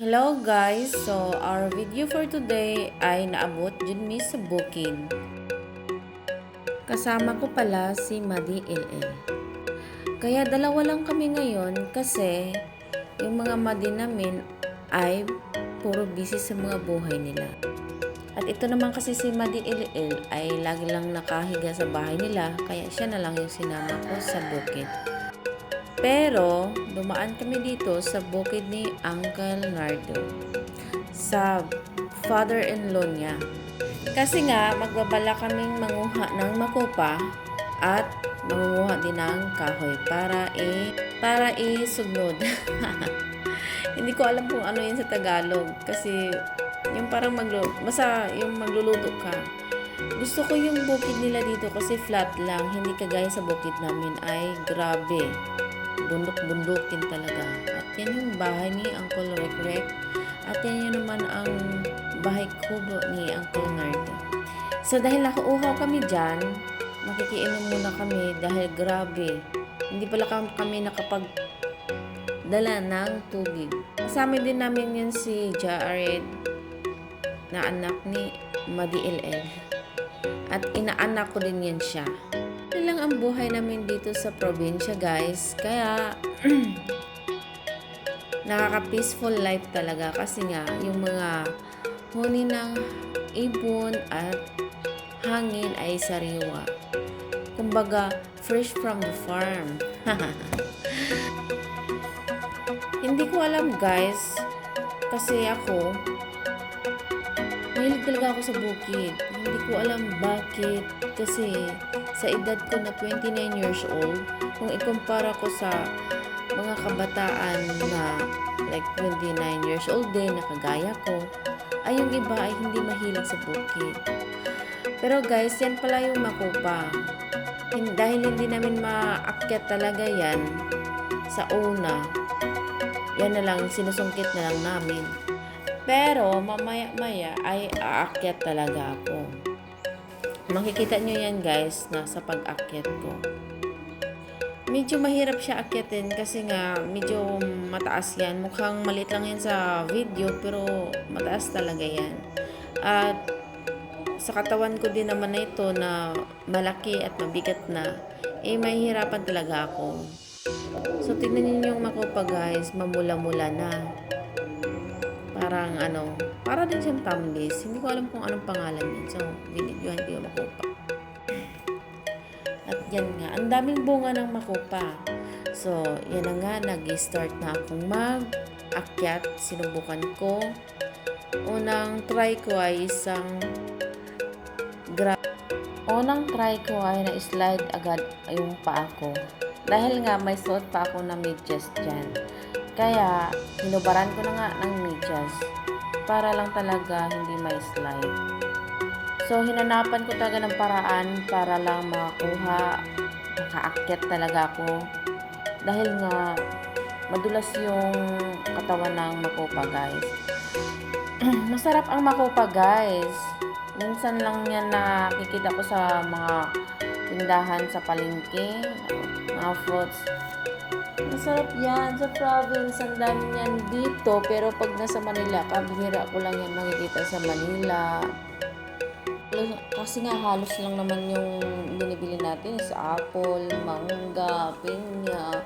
Hello guys! So, our video for today ay naabot dun mi sa bukid. Kasama ko pala si Madi LL. Kaya dalawa lang kami ngayon kasi yung mga Madi namin ay puro busy sa mga buhay nila. At ito naman kasi si Madi LL ay lagi lang nakahiga sa bahay nila kaya siya na lang yung sinama ko sa bukid. Pero, dumaan kami dito sa bukid ni Uncle Nardo. Sa father-in-law niya. Kasi nga, magbabala kaming manguha ng makopa at mangunguha din ng kahoy para i para isugnod. Hindi ko alam kung ano yun sa Tagalog kasi yung parang maglo basta yung magluluto ka. Gusto ko yung bukid nila dito kasi flat lang, hindi kagaya sa bukid namin ay grabe bundok-bundukin talaga. At yan yung bahay ni Uncle Rekrek. At yan yun naman ang bahay kubo ni Uncle Nardo. So dahil nakauhaw kami dyan, makikiinom muna kami dahil grabe. Hindi pala kam- kami nakapag dala ng tubig. Kasama din namin yan si Jared na anak ni Madi LL. At inaanak ko din yan siya. Ito lang ang buhay namin dito sa probinsya, guys. Kaya, nakaka-peaceful life talaga kasi nga, yung mga huni ng ibon at hangin ay sariwa. Kumbaga, fresh from the farm. Hindi ko alam, guys. Kasi ako, Mahilig talaga ako sa bukid. Hindi ko alam bakit. Kasi sa edad ko na 29 years old, kung ikumpara ko sa mga kabataan na like 29 years old din, na kagaya ko, ay yung iba ay hindi mahilig sa bukid. Pero guys, yan pala yung makupa. Hin- dahil hindi namin maakyat talaga yan sa una, yan na lang, sinusungkit na lang namin. Pero mamaya-maya ay aakyat talaga ako. Makikita nyo yan guys na sa pag-akyat ko. Medyo mahirap siya akyatin kasi nga medyo mataas yan. Mukhang maliit lang yan sa video pero mataas talaga yan. At sa katawan ko din naman na ito na malaki at mabigat na, eh mahihirapan talaga ako. So tingnan niyo yung makupa guys, mamula-mula na parang ano, para din siyang tumblis. Hindi ko alam kung anong pangalan niya. So, binidyohan ko yung makupa. At yan nga, ang daming bunga ng makupa. So, yan na nga, nag-start na akong mag-akyat. Sinubukan ko. Unang try ko ay isang gra Unang try ko ay na-slide agad yung paa ko. Dahil nga may suot pa ako na medyas dyan. Kaya, hinubaran ko na nga ng medyas para lang talaga hindi may slide. So, hinanapan ko talaga ng paraan para lang makakuha, makaakyat talaga ako. Dahil nga, madulas yung katawan ng makopa, guys. Masarap ang makopa, guys. Minsan lang yan nakikita ko sa mga tindahan sa palengke, mga fruits. Masarap yan sa province. Ang dami yan dito. Pero pag nasa Manila ka, bihira ko lang yan makikita sa Manila. Kasi nga halos lang naman yung binibili natin sa apple, mangga, pinya,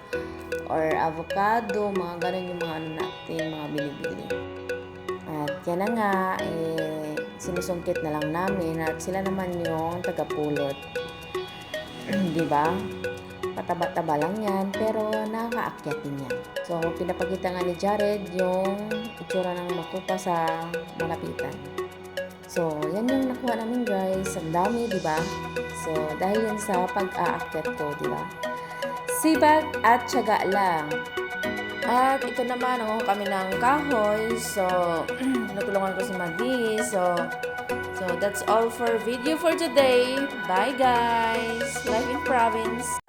or avocado, mga ganun yung mga ano natin, mga binibili. At yan na nga, eh, sinusungkit na lang namin at sila naman yung tagapulot. Di ba? Pataba-taba lang yan, pero nakakaakyat din yan. So, pinapakita nga ni Jared yung itsura ng makupa sa malapitan. So, yan yung nakuha namin guys. Ang dami, di ba? So, dahil yan sa pag-aakyat ko, di ba? Sibag at tiyaga lang. At ito naman, ako kami ng kahoy. So, tinutulungan ko si Magdi. So, so that's all for video for today. Bye guys! Life in province.